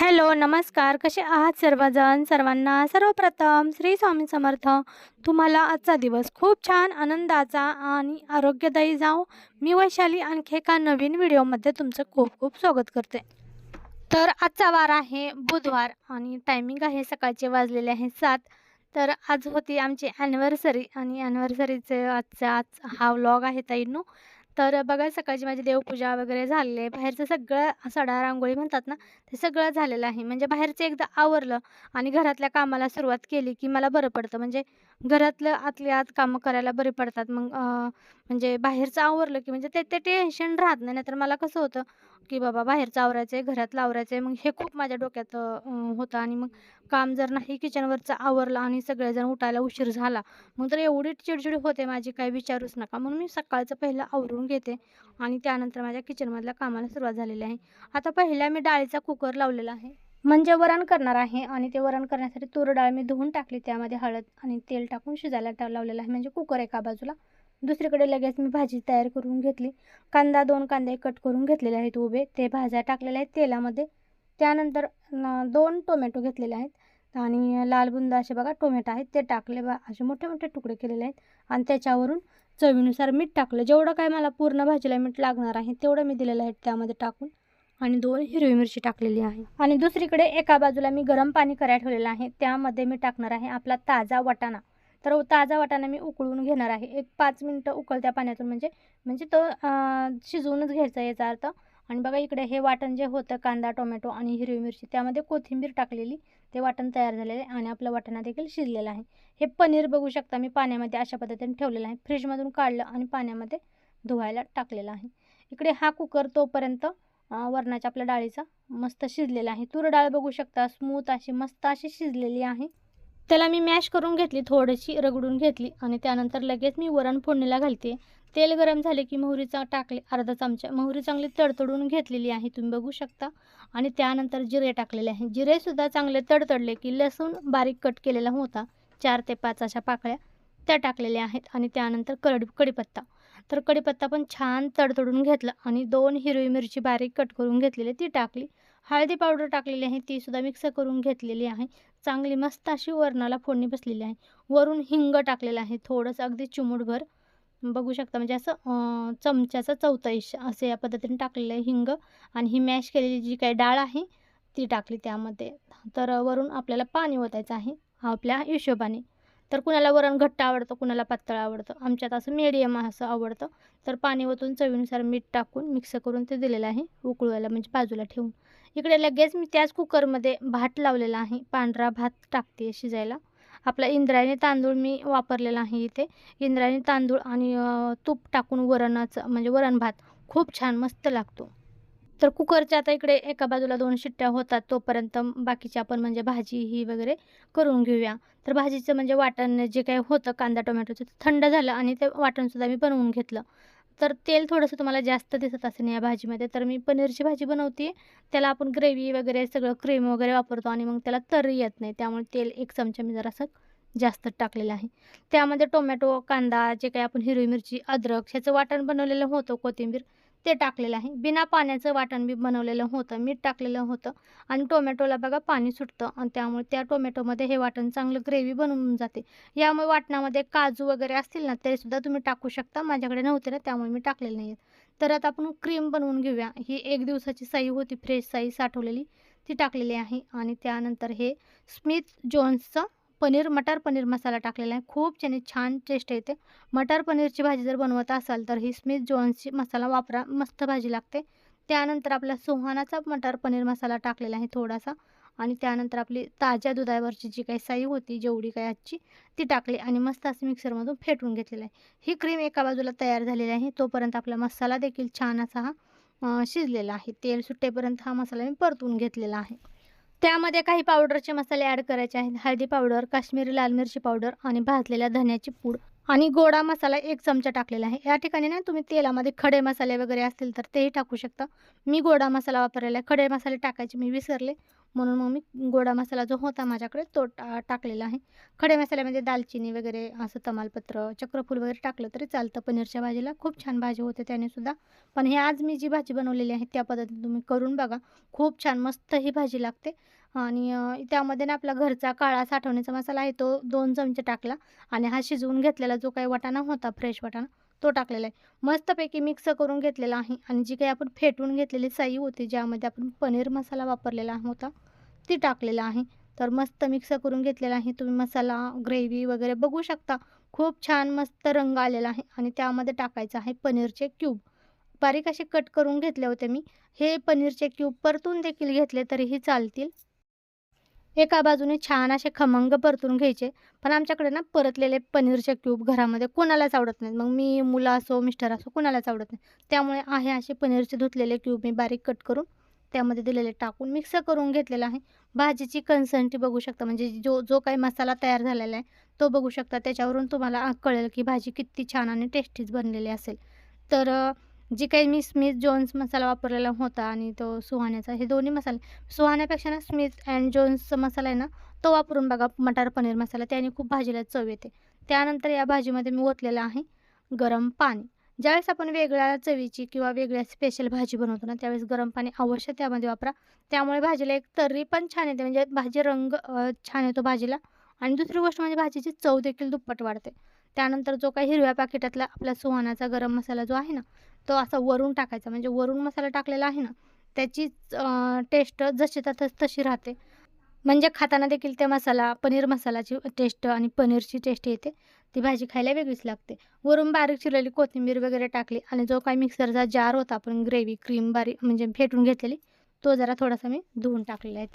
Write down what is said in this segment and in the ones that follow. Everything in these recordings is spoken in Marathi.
हॅलो नमस्कार. कसे आहात सर्वजण? सर्वांना सर्वप्रथम श्री स्वामी समर्थ. तुम्हाला आजचा दिवस खूप छान आनंदाचा आणि आरोग्यदायी जाओ मी वैशाली आणखी एका नवीन व्हिडिओमध्ये तुमचं खूप खूप स्वागत करते. तर आजचा वार आहे बुधवार आणि टायमिंग आहे सकाळचे वाजलेले आहे सात. तर आज होती आमची ॲनिव्हर्सरी आणि ॲनिव्हर्सरीचे आजचा आज हा व्लॉग आहे ताईंनो. तर बघा सकाळची माझी देवपूजा वगैरे झालेली आहे. बाहेरचं सगळं सडा रांगोळी म्हणतात ना ते सगळं झालेलं आहे. म्हणजे बाहेरचं एकदा आवरलं आणि घरातल्या कामाला सुरुवात केली की मला बरं पडतं. म्हणजे घरातलं आतल्या आत कामं करायला बरी पडतात. मग म्हणजे बाहेरचं आवरलं की म्हणजे ते ते टेन्शन राहत नाही. नाहीतर मला कसं होतं की बाबा बाहेरचं आवरायचं आहे घरातलं आवरायचं आहे मग हे खूप माझ्या डोक्यात होतं आणि मग काम जर नाही किचनवरचं आवरलं आणि सगळेजण उठायला उशीर झाला मग तर एवढी चिडचिड होते माझी काही विचारूच नका. म्हणून मी सकाळचं पहिलं आवरून घेते आणि त्यानंतर माझ्या किचनमधल्या कामाला सुरुवात झालेली आहे. आता पहिल्या मी डाळीचा कुकर लावलेला आहे. म्हणजे वरण करणार आहे आणि ते वरण करण्यासाठी तूर डाळ मी धुवून टाकली त्यामध्ये हळद आणि तेल टाकून शिजायला टा लावलेलं आहे. म्हणजे कुकर एका बाजूला दुसरीकडे लगेच मी भाजी तयार करून घेतली. कांदा दोन कांदे कट करून घेतलेले आहेत उभे. ते भाज्या टाकलेल्या आहेत तेलामध्ये. त्यानंतर दोन टोमॅटो घेतलेले आहेत. आणि लाल बुंदा असे बघा टोमॅटो आहेत. ते टाकले बा असे मोठे मोठे तुकडे केलेले आहेत. आणि त्याच्यावरून चवीनुसार मीठ टाकलं. जेवढं काय मला पूर्ण भाजीला मीठ लागणार आहे तेवढं मी दिलेलं आहे त्यामध्ये टाकून. आणि दोन हिरवी मिरची टाकलेली आहे. आणि दुसरीकडे एका बाजूला मी गरम पाणी करायला ठेवलेलं आहे. त्यामध्ये मी टाकणार आहे आपला ताजा वाटाणा. तर ताजा वाटाणा मी उकळून घेणार आहे. एक पाच मिनटं उकळत्या पाण्यातून म्हणजे म्हणजे तो शिजवूनच घ्यायचा याचा अर्थ. आणि बघा इकडे हे वाटण जे होतं कांदा टोमॅटो आणि हिरवी मिरची त्यामध्ये कोथिंबीर टाकलेली. ते वाटण तयार झालेले आहे आणि आपलं वाटणा देखील शिजलेलं आहे. हे पनीर बघू शकता मी पाण्यामध्ये अशा पद्धतीने ठेवलेलं आहे. फ्रीजमधून काढलं आणि पाण्यामध्ये धुवायला टाकलेलं आहे. इकडे हा कुकर तोपर्यंत वरणाच्या आपल्या डाळीचा मस्त शिजलेला आहे. तूर डाळ बघू शकता स्मूथ अशी मस्त अशी शिजलेली आहे. त्याला मी मॅश करून घेतली थोडीशी रगडून घेतली आणि त्यानंतर लगेच मी वरण फोडणीला घालते. तेल गरम झाले की मोहरीचा टाकले अर्धा चमचा. मोहरी चांगली तडतडून घेतलेली आहे तुम्ही बघू शकता. आणि त्यानंतर जिरे टाकलेले आहे. जिरेसुद्धा चांगले तडतडले की लसूण बारीक कट केलेला होता. चार ते पाच अशा पाकळ्या त्या टाकलेल्या आहेत आणि त्यानंतर कड कढीपत्ता. तर कढीपत्ता पण छान तडतडून घेतला आणि दोन हिरवी मिरची बारीक कट करून घेतलेली ती टाकली. हळदी पावडर टाकलेली आहे ती सुद्धा मिक्स करून घेतलेली आहे. चांगली मस्त अशी वरणाला फोडणी बसलेली आहे. वरून हिंग टाकलेलं आहे थोडंसं अगदी चिमूटभर. बघू शकता म्हणजे असं चमच्याचं चौथाईश असे या पद्धतीने टाकलेलं आहे हिंग. आणि ही मॅश केलेली जी काही डाळ आहे ती टाकली त्यामध्ये. तर वरून आपल्याला पाणी ओतायचं आहे आपल्या हिशोबाने. तर कुणाला वरण घट्ट आवडतं कुणाला पातळ आवडतं. आमच्यात असं मीडियम असं आवडतं. तर पाणी ओतून चवीनुसार मीठ टाकून मिक्स करून ते दिलेलं आहे उकळवायला म्हणजे बाजूला ठेवून. इकडे लगेच मी त्याच कुकरमध्ये भात लावलेला आहे. पांढरा भात टाकते शिजायला. आपला इंद्रायणी तांदूळ मी वापरलेला आहे इथे. इंद्रायणी तांदूळ आणि तूप टाकून वरणाचं म्हणजे वरण भात खूप छान मस्त लागतो. तर कुकरच्या आता इकडे एका बाजूला दोन शिट्ट्या होतात तोपर्यंत बाकीची आपण म्हणजे भाजी ही वगैरे करून घेऊया. तर भाजीचं म्हणजे वाटण जे काही होतं कांदा टोमॅटोचं ते थंड झालं आणि ते वाटणसुद्धा मी बनवून घेतलं. तर तेल थोडंसं तुम्हाला जास्त दिसत असेल या भाजीमध्ये तर मी पनीरची भाजी बनवते. त्याला आपण ग्रेव्ही वगैरे सगळं क्रीम वगैरे वापरतो आणि मग त्याला तरी येत नाही त्यामुळे तेल एक चमचा मी जरासं जास्त टाकलेलं आहे. त्यामध्ये टोमॅटो कांदा जे काही आपण हिरवी मिरची अद्रक ह्याचं वाटण बनवलेलं होतं कोथिंबीर. ते टाकलेलं आहे. बिना पाण्याचं वाटण मी बनवलेलं होतं मीठ टाकलेलं होतं आणि टोमॅटोला बघा पाणी सुटतं आणि त्यामुळे त्या टोमॅटोमध्ये हे वाटण चांगलं ग्रेव्ही बनवून जाते. यामुळे वाटणामध्ये काजू वगैरे असतील ना ते सुद्धा तुम्ही टाकू शकता. माझ्याकडे नव्हते ना त्यामुळे मी टाकलेले नाही तर आता आपण क्रीम बनवून घेऊया. ही एक दिवसाची साई होती फ्रेश साई साठवलेली. ती टाकलेली आहे आणि त्यानंतर हे स्मिथ जोन्सचं पनीर मटार पनीर मसाला टाकलेला आहे. खूप त्याने छान टेस्ट येते. मटार पनीरची भाजी जर बनवत असाल तर ही स्मिथ जोन्सची मसाला वापरा. मस्त भाजी लागते. त्यानंतर आपला सुहानाचा मटार पनीर मसाला टाकलेला आहे थोडासा. आणि त्यानंतर आपली ताज्या दुधावरची जी काही साई होती जेवढी काही आजची ती टाकली आणि मस्त असं मिक्सरमधून फेटून घेतलेलं आहे. ही क्रीम एका बाजूला तयार झालेली आहे. तोपर्यंत आपला मसाला देखील छान असा हा शिजलेला आहे. तेल सुट्टेपर्यंत हा मसाला मी परतून घेतलेला आहे. त्यामध्ये काही पावडरचे मसाले ॲड करायचे आहेत. हळदी पावडर काश्मीरी लाल मिरची पावडर आणि भाजलेल्या धन्याची पूड आणि गोडा मसाला एक चमचा टाकलेला आहे. या ठिकाणी ना तुम्ही तेलामध्ये खडे मसाले वगैरे असतील तर तेही टाकू शकता. मी गोडा मसाला वापरलेला आहे. खडे मसाले टाकायचे मी विसरले. म्हणून मग मी गोडा मसाला जो होता माझ्याकडे तो टा टाकलेला आहे. खडे मसाल्यामध्ये म्हणजे दालचिनी वगैरे असं तमालपत्र चक्रफूल वगैरे टाकलं तरी चालतं. पनीरच्या भाजीला खूप छान भाजी होते त्याने सुद्धा. पण हे आज मी जी भाजी बनवलेली आहे त्या पद्धतीने तुम्ही करून बघा. खूप छान मस्त ही भाजी लागते. आणि त्यामध्ये ना आपला घरचा काळा साठवण्याचा मसाला आहे तो दोन चमचे टाकला. आणि हा शिजवून घेतलेला जो काही वाटाणा होता फ्रेश वाटाणा तो टाकलेला आहे. मस्तपैकी मिक्स करून घेतलेला आहे आणि जी काही आपण फेटून घेतलेली साई होती ज्यामध्ये आपण पनीर मसाला वापरलेला होता ती टाकलेला आहे. तर मस्त मिक्स करून घेतलेला आहे. तुम्ही मसाला ग्रेव्ही वगैरे बघू शकता. खूप छान मस्त रंग आलेला आहे आणि त्यामध्ये टाकायचं आहे पनीरचे क्यूब बारीक असे कट करून घेतले होते मी. हे पनीरचे क्यूब परतून देखील घेतले तरीही चालतील. एका बाजूने छान असे खमंग परतून घ्यायचे. पण आमच्याकडे ना परतलेले पनीरचे क्यूब घरामध्ये कोणालाच आवडत नाहीत. मग मी मुलं असो मिस्टर असो कोणालाच आवडत नाही. त्यामुळे आहे असे पनीरचे धुतलेले क्यूब मी बारीक कट करून त्यामध्ये दिलेले टाकून मिक्स करून घेतलेला आहे. भाजीची कन्सन्टी बघू शकता. म्हणजे जो जो काही मसाला तयार झालेला आहे तो बघू शकता. त्याच्यावरून तुम्हाला कळेल की भाजी किती छान आणि टेस्टीच बनलेली असेल. तर जी काही मी स्मिथ जोन्स मसाला वापरलेला होता आणि तो सुहाण्याचा हे दोन्ही मसाले सुहाण्यापेक्षा ना स्मिथ अँड जोन्सचा मसाला आहे ना तो वापरून बघा मटार पनीर मसाला त्याने खूप भाजीला चव येते. त्यानंतर या भाजीमध्ये मी ओतलेलं आहे गरम पाणी. ज्यावेळेस आपण वेगळ्या चवीची किंवा वेगळ्या स्पेशल भाजी बनवतो ना त्यावेळेस गरम पाणी अवश्य त्यामध्ये वापरा. त्यामुळे भाजीला एक तर्री पण छान येते म्हणजे भाजी रंग छान येतो भाजीला. आणि दुसरी गोष्ट म्हणजे भाजीची चव देखील दुप्पट वाढते. त्यानंतर जो काही हिरव्या पाकिटातला आपला सुहानाचा गरम मसाला जो आहे ना तो असा वरून टाकायचा. म्हणजे वरून मसाला टाकलेला आहे ना त्याची टेस्ट जशी तस तशी राहते. म्हणजे खाताना देखील त्या मसाला पनीर मसालाची टेस्ट आणि पनीरची टेस्ट येते. ती भाजी खायला वेगळीच लागते. वरून बारीक चिरलेली कोथिंबीर वगैरे टाकली आणि जो काही मिक्सरचा जार होता आपण ग्रेव्ही क्रीम बारीक म्हणजे फेटून घेतलेली तो जरा थोडासा मी धुवून टाकलेला आहे.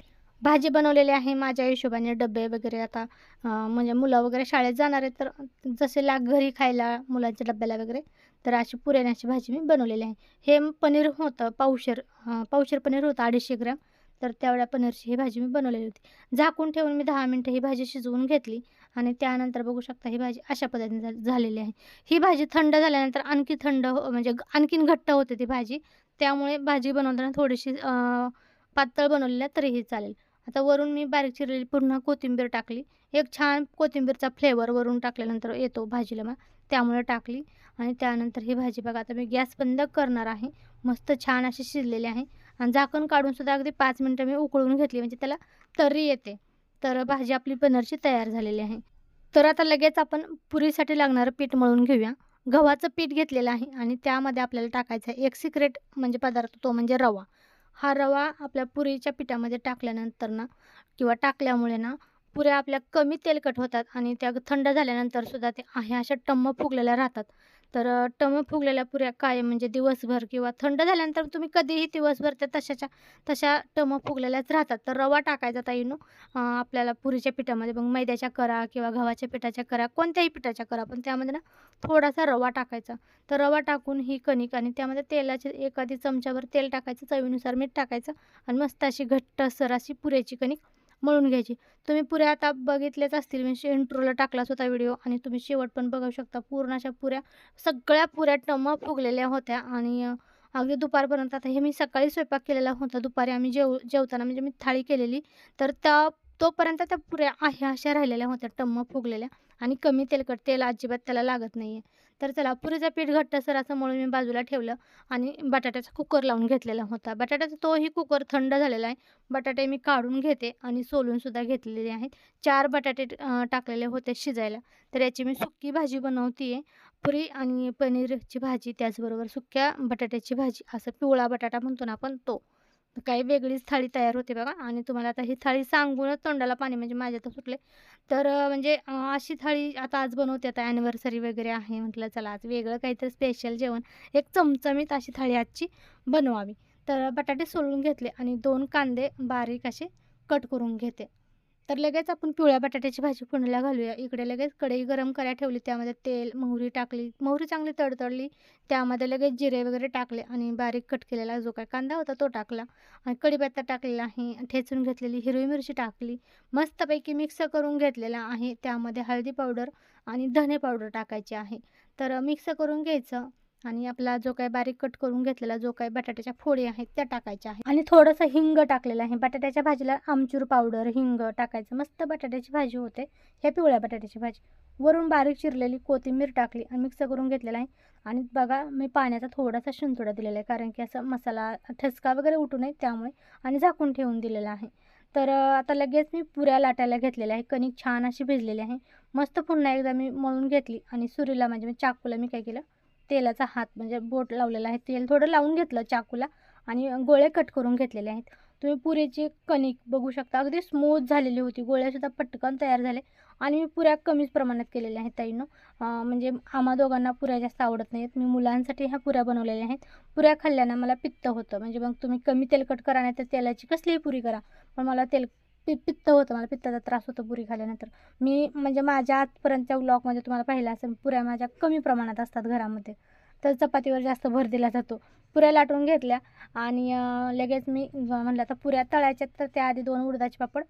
भाजी बनवलेली आहे माझ्या हिशोबाने डबे वगैरे आता म्हणजे मुलं वगैरे शाळेत जाणार आहेत तर जसे लाग घरी खायला मुलांच्या डब्याला वगैरे तर अशी पुऱ्याण्याची भाजी मी बनवलेली आहे. हे पनीर होतं पावशर अं, पावशर पनीर होतं अडीचशे ग्रॅम. तर त्यावेळ्या पनीरची ही भाजी मी बनवलेली होती. झाकून ठेवून मी दहा मिनटं ही भाजी शिजवून घेतली आणि त्यानंतर बघू शकता ही भाजी अशा पद्धतीने झालेली आहे. ही भाजी थंड झाल्यानंतर आणखी थंड हो- म्हणजे आणखीन घट्ट होते ती भाजी. त्यामुळे भाजी बनवताना थोडीशी पातळ बनवलेल्या तरीही चालेल. आता वरून मी बारीक चिरलेली पूर्ण कोथिंबीर टाकली. एक छान कोथिंबीरचा फ्लेवर वरून टाकल्यानंतर येतो भाजीला मग. त्यामुळे टाकली. आणि त्यानंतर ही भाजी बघा आता मी गॅस बंद करणार आहे. मस्त छान अशी शिजलेली आहे. आणि झाकण काढूनसुद्धा अगदी पाच मिनटं मी उकळून घेतली. म्हणजे त्याला तर्री येते. तर भाजी आपली पनीरची तयार झालेली आहे. तर आता लगेच आपण पुरीसाठी लागणारं पीठ मळून घेऊया. गव्हाचं पीठ घेतलेलं आहे. आणि त्यामध्ये आपल्याला टाकायचं आहे एक सिक्रेट म्हणजे पदार्थ तो म्हणजे रवा. हा रवा आपल्या पुरीच्या पिठामध्ये टाकल्यानंतर ना किंवा टाकल्यामुळे ना पुऱ्या आपल्या कमी तेलकट होतात आणि त्या थंड झाल्यानंतर सुद्धा ते आहे अशा टम्म फुगलेल्या राहतात. तर टम फुगलेल्या पुऱ्या कायम म्हणजे दिवसभर किंवा थंड झाल्यानंतर तुम्ही कधीही दिवसभर त्या तशाच्या तशा टम फुगलेल्याच राहतात. तर रवा टाकायचा ताईनो. आपल्याला पुरीच्या पिठामध्ये मग मैद्याच्या करा किंवा गव्हाच्या पिठाच्या करा कोणत्याही पिठाच्या करा. पण त्यामध्ये ना थोडासा रवा टाकायचा. तर रवा टाकून ही कणिक आणि त्यामध्ये तेलाचे एखादी चमच्याभर तेल टाकायचं. चवीनुसार मीठ टाकायचं आणि मस्त अशी घट्टसर अशी पुऱ्याची कणिक मळून घ्यायची. तुम्ही पुऱ्या आता बघितलेच असतील मी इंट्रोला टाकलाच होता व्हिडिओ आणि तुम्ही शेवट पण बघू शकता पूर्ण अशा पुऱ्या सगळ्या पुऱ्या टम्म फुगलेल्या होत्या आणि अगदी दुपारपर्यंत. आता हे मी सकाळी स्वयंपाक केलेला होता दुपारी आम्ही जेव जेवताना म्हणजे मी थाळी केलेली तर त्या तोपर्यंत त्या पुऱ्या आहे अशा राहिलेल्या होत्या टम्म फुगलेल्या. आणि कमी तेलकट तेल अजिबात त्याला लागत नाही आहे तर चला पुरीचं पीठ घट्टसर असं म्हणून मी बाजूला ठेवलं आणि बटाट्याचा कुकर लावून घेतलेला होता. बटाट्याचा तोही कुकर थंड झालेला आहे. बटाटे मी काढून घेते आणि सोलूनसुद्धा घेतलेले आहेत. चार बटाटे टाकलेले होते शिजायला. तर याची मी सुक्की भाजी बनवते आहे पुरी आणि पनीरची भाजी त्याचबरोबर सुक्या बटाट्याची भाजी असं पिवळा बटाटा म्हणतो ना आपण तो. काही वेगळीच थाळी तयार होते बघा. आणि तुम्हाला आता ही थाळी सांगूनच तोंडाला पाणी म्हणजे माझ्या तर सुटले तर म्हणजे अशी थाळी आता आज बनवते. आता ॲनिव्हर्सरी वगैरे आहे म्हटलं चला आज वेगळं काहीतरी स्पेशल जेवण. एक चमचमीत अशी थाळी आजची बनवावी. तर बटाटे सोलून घेतले आणि दोन कांदे बारीक असे कट करून घेते. तर लगेच आपण पिवळ्या बटाट्याची भाजी फोडणीला घालूया. इकडे लगेच कढई गरम करायला ठेवली त्यामध्ये तेल मोहरी टाकली. मोहरी चांगली तडतडली त्यामध्ये लगेच जिरे वगैरे टाकले आणि बारीक कट केलेला जो काय कांदा होता तो टाकला. आणि कढीपत्ता टाकलेला आहे ठेचून घेतलेली हिरवी मिरची टाकली. मस्तपैकी मिक्स करून घेतलेला आहे. त्यामध्ये हळदी पावडर आणि धने पावडर टाकायची आहे. तर मिक्स करून घ्यायचं. आणि आपला जो काय बारीक कट करून घेतलेला जो काही बटाट्याच्या फोडी आहेत त्या टाकायच्या आहे आणि थोडंसं हिंग टाकलेलं आहे. बटाट्याच्या भाजीला आमचूर पावडर हिंग टाकायचं. मस्त बटाट्याची भाजी होते. हे पिवळ्या बटाट्याची भाजी. वरून बारीक चिरलेली कोथिंबीर टाकली आणि मिक्स करून घेतलेला आहे. आणि बघा मी पाण्याचा थोडासा शिंतोडा दिलेला आहे कारण की असं मसाला ठसका वगैरे उठू नये त्यामुळे. आणि झाकून ठेवून दिलेला आहे. तर आता लगेच मी पुऱ्या लाटायला घेतलेल्या आहे कणिक छान अशी भिजलेली आहे. मस्त पुन्हा एकदा मी मळून घेतली आणि सुरीला म्हणजे मी चाकूला मी काय केलं तेलाचा हात म्हणजे बोट लावलेला आहे. तेल थोडं लावून घेतलं चाकूला आणि गोळे कट करून घेतलेले आहेत. तुम्ही पुरीची कणिक बघू शकता. अगदी स्मूथ झालेली होती. गोळ्यासुद्धा पटकन तयार झाले. आणि मी पुऱ्या कमीच प्रमाणात केलेल्या आहेत ताईनं. म्हणजे आम्हा दोघांना पुऱ्या जास्त आवडत नाहीत. मी मुलांसाठी ह्या पुऱ्या बनवलेल्या आहेत. पुऱ्या खाल्ल्यानं मला पित्त होतं. म्हणजे मग तुम्ही कमी तेलकट करा नाही तर तेलाची कसलीही पुरी करा. पण मला तेल पि पित्त होतं मला पित्ताचा त्रास होतो पुरी खाल्यानंतर मी म्हणजे माझ्या आजपर्यंतच्या व्लॉगमध्ये तुम्हाला पाहिलं असेल पुऱ्या माझ्या कमी प्रमाणात असतात घरामध्ये. तर चपातीवर जास्त भर दिला जातो. पुऱ्या लाटून घेतल्या आणि लगेच मी म्हणलं आता पुऱ्या तळ्याच्या तर त्याआधी दोन उडदाचे पापड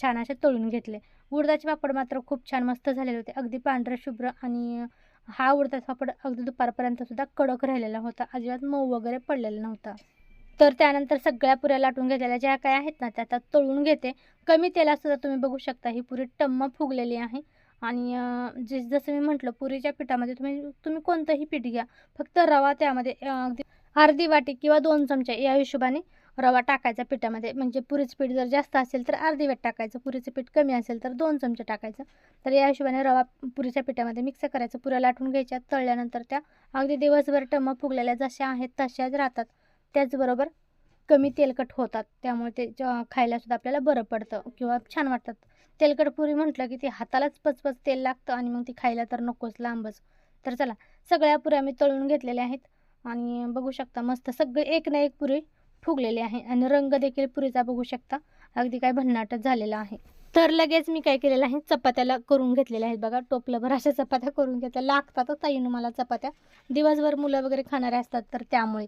छान असे तळून घेतले. उडदाचे पापड मात्र खूप छान मस्त झालेले होते. अगदी पांढरं शुभ्र आणि हा उडदाचा पापड अगदी दुपारपर्यंत सुद्धा कडक राहिलेला होता. अजिबात मऊ वगैरे पडलेला नव्हता. तर त्यानंतर सगळ्या पुऱ्या लाटून घेतलेल्या ज्या काय आहेत ना त्या आता तळून घेते. कमी तेलासुद्धा तुम्ही बघू शकता ही पुरी टम्म फुगलेली आहे. आणि जे जसं मी म्हटलं पुरीच्या पिठामध्ये तुम्ही तुम्ही कोणतंही पीठ घ्या. फक्त रवा त्यामध्ये अगदी अर्धी वाटी किंवा दोन चमचे या हिशोबाने रवा टाकायचा पिठामध्ये. म्हणजे पुरीचं पीठ जर जास्त असेल तर अर्धी वाट टाकायचं. पुरीचं पीठ कमी असेल तर दोन चमचे टाकायचं. तर या हिशोबाने रवा पुरीच्या पिठामध्ये मिक्स करायचं. पुऱ्या लाटून घ्यायच्या तळल्यानंतर त्या अगदी दिवसभर टम्म फुगलेल्या जशा आहेत तशाच राहतात. त्याचबरोबर कमी तेलकट होतात. त्यामुळे ते ज- खायलासुद्धा आपल्याला बरं पडतं किंवा छान वाटतात. तेलकट पुरी म्हटलं की ती हातालाच पचपच तेल लागतं आणि मग ती खायला तर नकोच लांबच. तर चला सगळ्या पुऱ्या मी तळून घेतलेल्या आहेत आणि बघू शकता मस्त सगळे एक ना एक पुरी फुगलेली आहे आणि रंग देखील पुरीचा बघू शकता. अगदी काय भन्नाटच झालेला आहे. तर लगेच मी काय केलेलं आहे चपात्याला करून घेतलेल्या आहेत बघा टोपलंभर अशा चपात्या करून घेतल्या. लागतातच हो ताईनं मला चपात्या. दिवसभर मुलं वगैरे खाणारे असतात तर त्यामुळे.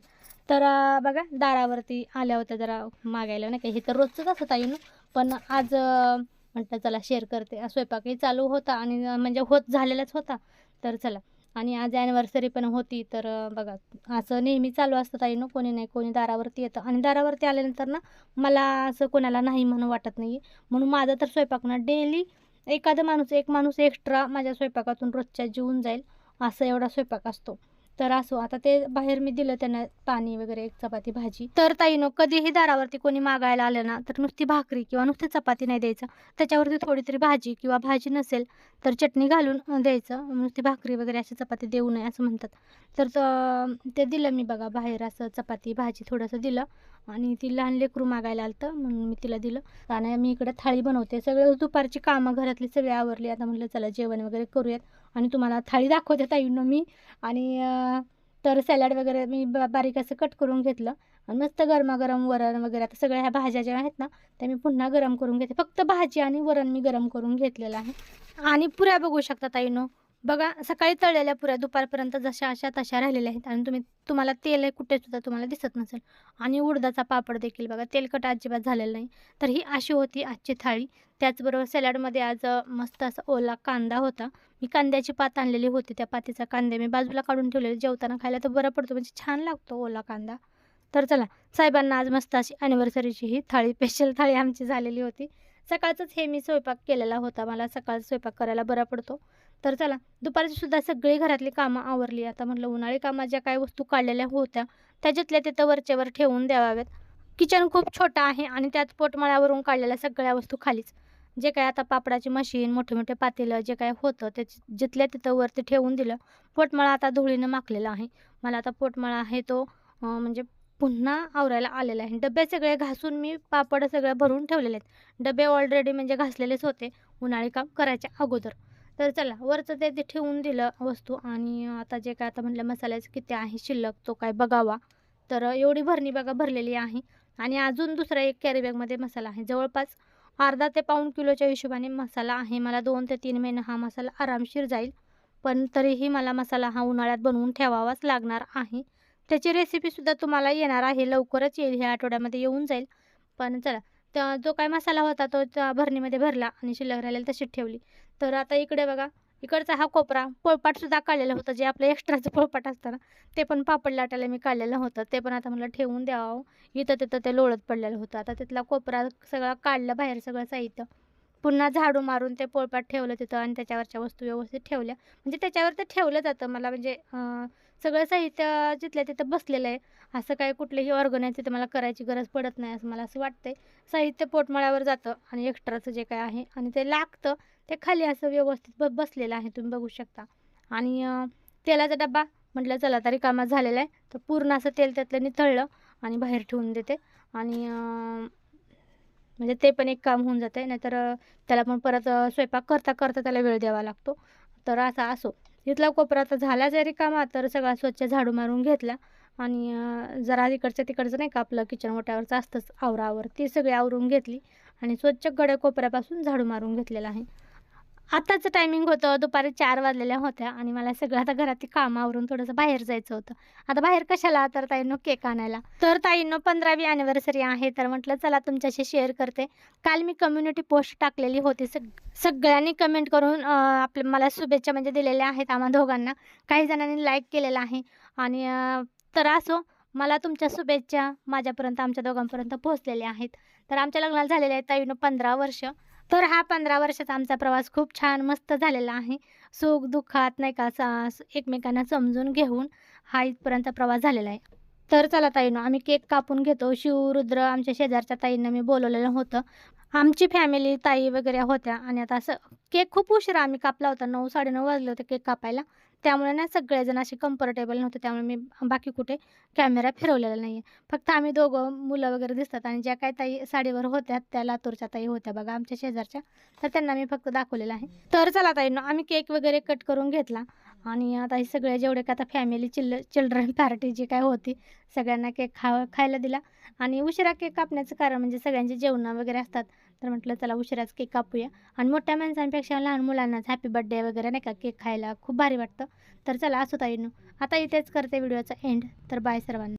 तर बघा दारावरती आल्या होत्या जरा मागायला नाही का हे तर रोजचंच असतं ताईनं. पण आज म्हटलं चला शेअर करते. स्वयंपाकही चालू होता आणि म्हणजे होत झालेलाच होता. तर चला. आणि आज ॲनिव्हर्सरी पण होती. तर बघा असं नेहमी चालू असतं ताईनं. कोणी नाही कोणी दारावरती येतं. आणि दारावरती आल्यानंतर ना मला असं कोणाला नाही म्हणून वाटत नाही म्हणून माझा तर स्वयंपाक ना डेली एखादा माणूस एक माणूस एक्स्ट्रा माझ्या स्वयंपाकातून रोजच्या जीवन जाईल. असं एवढा स्वयंपाक असतो. तर असो आता ते बाहेर मी दिलं त्यांना पाणी वगैरे एक चपाती भाजी. तर ताईनो कधीही दारावरती कोणी मागायला आलं ना तर नुसती भाकरी किंवा नुसती चपाती नाही द्यायचं. त्याच्यावरती थोडी तरी भाजी किंवा भाजी नसेल तर चटणी घालून द्यायचं. नुसती भाकरी वगैरे अशी चपाती देऊ नये असं म्हणतात. तर ते दिलं मी बघा बाहेर असं चपाती भाजी थोडंसं दिलं. आणि ती लहान लेकरू मागायला आलं तर म्हणून मी तिला दिलं. आणि मी इकडे थाळी बनवते. सगळे दुपारची कामं घरातली सगळी आवरली. आता म्हटलं चला जेवण वगैरे करूयात. आणि तुम्हाला थाळी दाखवते ताईनं मी. आणि तर सॅलड वगैरे मी बारीक असं कट करून घेतलं. आणि मस्त गरमागरम वरण वगैरे आता सगळ्या ह्या भाज्या ज्या आहेत ना त्या मी पुन्हा गरम करून घेते. फक्त भाजी आणि वरण मी गरम करून घेतलेलं आहे. आणि पुऱ्या बघू शकता ताईनो बघा सकाळी तळलेल्या पुऱ्या दुपारपर्यंत जशा अशा तशा राहिलेल्या आहेत आणि तुम्ही तुम्हाला तेल आहे कुठेसुद्धा तुम्हाला दिसत नसेल. आणि उडदाचा पापड देखील बघा तेलकट अजिबात झालेलं नाही. तर ही अशी होती आजची थाळी. त्याचबरोबर सॅलडमध्ये आज मस्त असा ओला कांदा होता. मी कांद्याची पात आणलेली होती. त्या पातीचा कांदे मी बाजूला काढून ठेवलेले जेवताना खायला तर बरं पडतो म्हणजे छान लागतो ओला कांदा. तर चला साहेबांना आज मस्त अशी ॲनिव्हर्सरीची ही थाळी स्पेशल थाळी आमची झालेली होती. सकाळचंच हे मी स्वयंपाक केलेला होता. मला सकाळ स्वयंपाक करायला बरा पडतो. तर चला दुपारची सुद्धा सगळी घरातली कामं आवरली. आता म्हटलं उन्हाळी कामात ज्या काही वस्तू काढलेल्या होत्या त्याच्यातल्या तिथं वरच्यावर ठेवून द्याव्यात. किचन खूप छोटं आहे आणि त्यात पोटमाळ्यावरून काढलेल्या सगळ्या वस्तू खालीच. जे काय आता पापडाची मशीन मोठे मोठे पातेलं जे काय होतं ते जिथल्या तिथं वरती ठेवून दिलं पोटमाळा आता धुळीनं माखलेला आहे. मला आता पोटमाळा आहे तो म्हणजे पुन्हा आवरायला आलेला आहे. डबे सगळे घासून मी पापड सगळं भरून ठेवलेले आहेत. डबे ऑलरेडी म्हणजे घासलेलेच होते. उन्हाळी काम करायच्या अगोदर. तर चला वरचं ते ते ठेवून दिलं वस्तू आणि आता जे काय आता म्हटलं मसाल्याचं किती आहे शिल्लक तो काय बघावा. तर एवढी भरणी बघा भरलेली आहे आणि अजून दुसरा एक कॅरीबॅगमध्ये मसाला आहे. जवळपास अर्धा ते पाऊण किलोच्या हिशोबाने मसाला आहे. मला दोन ते तीन महिने हा मसाला आरामशीर जाईल पण तरीही मला मसाला हा उन्हाळ्यात बनवून ठेवावाच लागणार आहे. त्याची रेसिपीसुद्धा तुम्हाला येणार आहे लवकरच येईल ह्या आठवड्यामध्ये येऊन जाईल. पण चला तर जो काय मसाला होता तो त्या भरणीमध्ये भरला आणि शिल्लक राहिलेला तशीच ठेवली. तर आता इकडे बघा इकडचा हा कोपरा पोळपाटसुद्धा काढलेलं होतं जे आपलं एक्स्ट्राचं पोळपाट असतं ना ते पण पापड लाटायला मी काढलेलं होतं. ते पण आता मला ठेवून द्यावं. इथं तिथं ते लोळत पडलेलं होतं. आता तिथला कोपरा सगळा काढलं बाहेर सगळं साहित्य. पुन्हा झाडू मारून ते पोळपाट ठेवलं तिथं आणि त्याच्यावरच्या वस्तू व्यवस्थित ठेवल्या. म्हणजे त्याच्यावर ते ठेवलं जातं. मला म्हणजे सगळं साहित्य जिथल्या तिथं बसलेलं आहे. असं काय कुठलंही ऑर्गनाईज तिथं मला करायची गरज पडत नाही असं मला असं वाटतंय. साहित्य पोटमाळ्यावर जातं आणि एक्स्ट्राचं जे काय आहे आणि ते लागतं ते खाली असं व्यवस्थित ब बसलेलं आहे तुम्ही बघू शकता. आणि तेलाचा डबा म्हटलं चला तरी कामात झालेला आहे. तर पूर्ण असं तेल त्यातलं निथळलं आणि बाहेर ठेवून देते. आणि म्हणजे ते पण एक काम होऊन जातं आहे नाहीतर त्याला पण परत स्वयंपाक करता करता त्याला वेळ द्यावा लागतो. तर असा असो. इथला कोपरा आता झाला जरी कामा तर सगळा स्वच्छ झाडू मारून घेतला. आणि जरा इकडच्या तिकडचं नाही का आपलं किचन ओट्यावरचं असतंच आवरावर ती सगळी आवरून घेतली. आणि स्वच्छ गड्या कोपऱ्यापासून झाडू मारून घेतलेला आहे. आत्ताचं टायमिंग होतं. दुपारी चार वाजलेल्या होत्या आणि मला सगळं आता घरात कामावरून थोडंसं बाहेर जायचं होतं. आता बाहेर कशाला? तर ताईंनो केक आणायला. तर ताईंनो पंधरावी ॲनिव्हर्सरी आहे. तर म्हटलं चला तुमच्याशी शेअर करते. काल मी कम्युनिटी पोस्ट टाकलेली होती. सग सगळ्यांनी कमेंट करून अं, आपल्या मला शुभेच्छा म्हणजे दिलेल्या आहेत आम्हा दोघांना. काही जणांनी लाईक केलेलं आहे. आणि तर असो मला तुमच्या शुभेच्छा माझ्यापर्यंत आमच्या दोघांपर्यंत पोहोचलेल्या आहेत. तर आमच्या लग्नाला झालेल्या आहेत ताईनं पंधरा वर्ष. तर हा पंधरा वर्षाचा आमचा प्रवास खूप छान मस्त झालेला आहे. सुख दुःखात नाही का सा- एकमेकांना समजून घेऊन हा इथपर्यंत प्रवास झालेला आहे. तर चला ताईनं आम्ही केक कापून घेतो. शिव रुद्र आमच्या शेजारच्या ताईंना मी बोलवलेलं होतं. आमची फॅमिली ताई वगैरे होत्या आणि आता असं केक खूप उशिरा आम्ही कापला होता. नऊ साडेनऊ वाजले होते केक कापायला. त्यामुळे ना सगळेजण असे कम्फर्टेबल नव्हते. त्यामुळे मी बाकी कुठे कॅमेरा फिरवलेला नाही आहे फक्त आम्ही दोघं मुलं वगैरे दिसतात आणि ज्या काही ताई साडीवर होत्या त्या लातूरच्या ताई होत्या बघा आमच्या शेजारच्या. तर त्यांना मी फक्त दाखवलेलं आहे. तर चला ताईंनो आम्ही केक वगैरे कट करून घेतला. आणि आता हे सगळे जेवढे काय आता फॅमिली चिल्ल चिल्ड्रन पार्टी जी काय होती सगळ्यांना केक खा खायला दिला. आणि उशिरा केक कापण्याचं कारण म्हणजे सगळ्यांचे जेवणं वगैरे असतात. तर म्हटलं चला उशिराच केक कापूया. आणि मोठ्या माणसांपेक्षा लहान मुलांनाच हॅपी बड्डे वगैरे नाही का केक खायला खूप भारी वाटतं. तर चला असू ताईनू आता इथेच करते व्हिडिओचा एंड तर बाय सर्वांना.